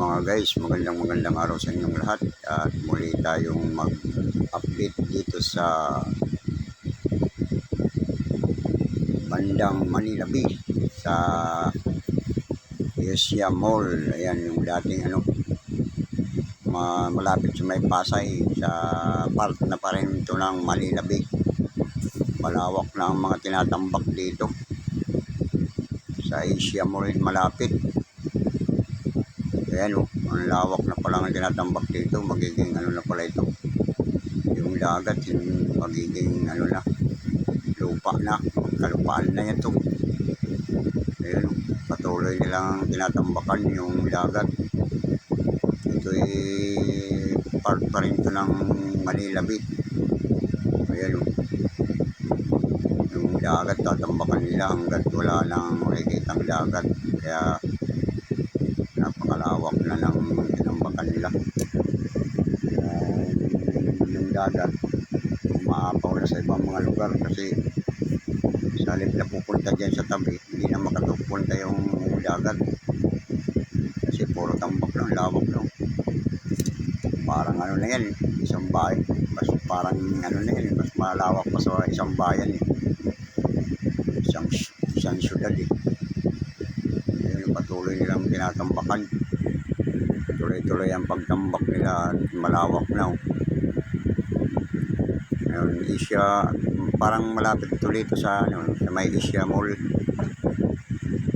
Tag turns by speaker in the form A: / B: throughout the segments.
A: mga guys, magandang magandang araw sa inyong lahat at muli tayong mag-update dito sa bandang Manila Bay sa Asia Mall. Ayan yung dating ano, ma- malapit sa may Pasay sa part na pa rin ito ng Manila Bay. Malawak na ang mga tinatambak dito sa Asia Mall malapit. Ayan o, ang lawak na pala ang tinatambak dito. Magiging ano na pala ito. Yung dagat, yung magiging ano na, lupa na. Kalupaan na yan to. Ayan o, patuloy nilang tinatambakan yung dagat. Ito ay part pa rin ito ng Manila Bay. Ayan o. Yung dagat, tatambakan nila hanggat wala nang makikita ang dagat. Kaya napakalawak na ng tinambakan nila. Uh, yung dagat, umaapaw na sa ibang mga lugar kasi sa halip na pupunta dyan sa tabi, hindi na makatupunta yung dagat. Kasi puro tambak lang, lawak lang. Parang ano na yan, isang bahay. Mas parang ano na yan, mas malawak pa sa isang bayan eh. Isang, isang syudad eh. Ayun, patuloy nilang tinatambakan. Tuloy-tuloy ang pagtambak nila at malawak na. oh. Ayun, Asia, parang malapit ito dito sa, ano, sa may Asia Mall.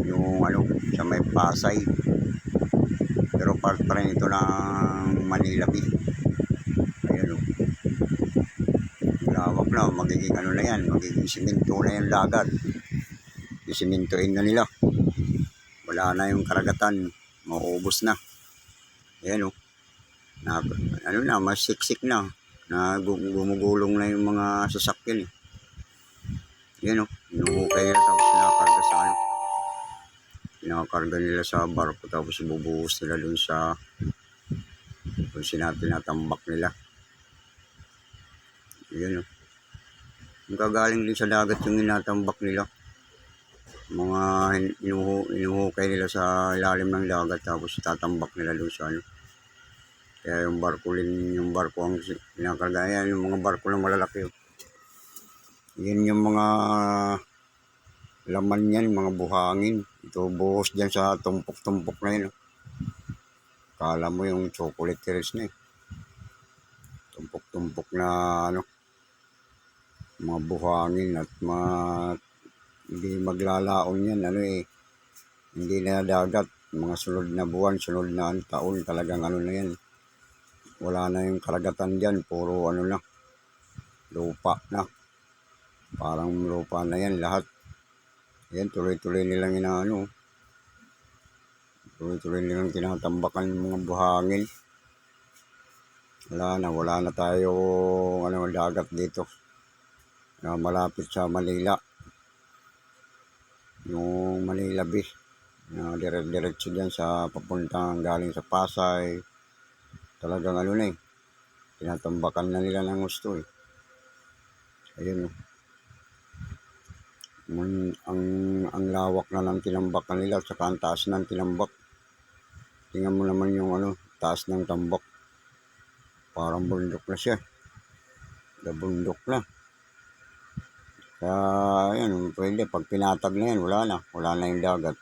A: Yung ano, sa may Pasay. Pero part pa rin ito ng Manila Bay. Ayun o. Lawak na, magiging ano na yan, magiging simento na yung dagat. Isimintuin na nila wala na yung karagatan mauubos na ayan o na, ano na mas siksik na. Na gu- gumugulong na yung mga sasakyan eh. Ayan o inuhukay nila tapos sinakarga sa ano. Sinakarga nila sa barko tapos bubuhos nila dun sa kung sinabi natambak nila. Ayan o kagaling din sa dagat yung inatambak nila. Mga inuhu, inuhukay nila sa ilalim ng dagat tapos tatambak nila doon sa ano. Kaya yung barko rin, yung barko ang pinakarga. Yung mga barko na malalaki. Yan yung mga laman yan, mga buhangin. Ito buhos dyan sa tumpok-tumpok na yun. oh. Kala mo yung chocolate terrace na eh. Tumpok-tumpok na ano, mga buhangin at mga hindi maglalaon yan ano eh hindi na dagat mga sunod na buwan sunod na taon talagang ano na yan wala na yung karagatan dyan puro ano na lupa na. Parang lupa na yan lahat. Yan tuloy-tuloy nilang inaano. Tuloy-tuloy nilang tinatambakan yung mga buhangin. Wala na wala na tayo ano dagat dito. Na malapit sa Manila. Yung Manila Bay na dire-diretso dyan sa papuntang galing sa Pasay talagang ano na eh tinatambakan na nila ng gusto eh ayun oh. Ang, ang, ang lawak na ng tinambakan nila at saka ang taas ng tinambak tingnan mo naman yung ano taas ng tambak parang bundok na siya na bundok na kaya, yan, pwede. Pag pinatag na yan, wala na. Wala na yung dagat.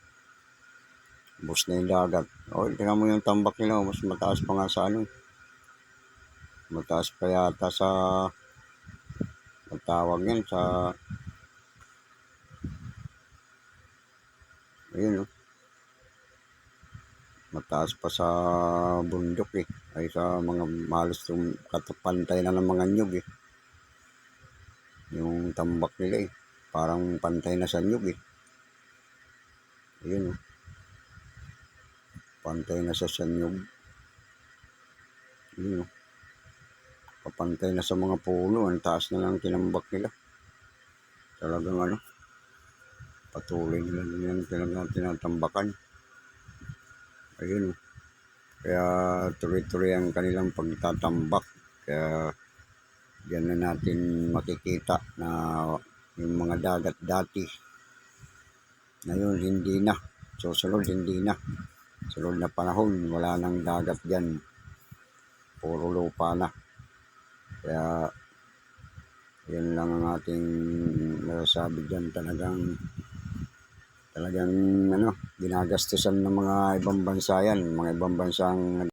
A: Bus na yung dagat. O, tingnan mo yung tambak nila. Mas mataas pa nga sa ano. Mataas pa yata sa... Matawag yan sa... Ayun, oh. Mataas pa sa bundok eh. Ay sa mga malos yung katapantay na ng mga nyug eh yung tambak nila eh. Parang pantay na sa nyug eh. Ayun oh. Pantay na sa sanyog. Ayun oh. Papantay na sa mga puno. Ang taas na lang tinambak nila. Talagang ano. Patuloy nila nilang talagang tinatambakan. Ayun oh. Kaya tuloy-tuloy ang kanilang pagtatambak. Kaya Diyan na natin makikita na yung mga dagat dati. Ngayon, hindi na. Susunod, hindi na. Sunod na panahon, wala nang dagat dyan. Puro lupa na. Kaya, yun lang ang ating masasabi dyan. Talagang, talagang, ano, ginagastusan ng mga ibang bansa yan. Mga ibang bansang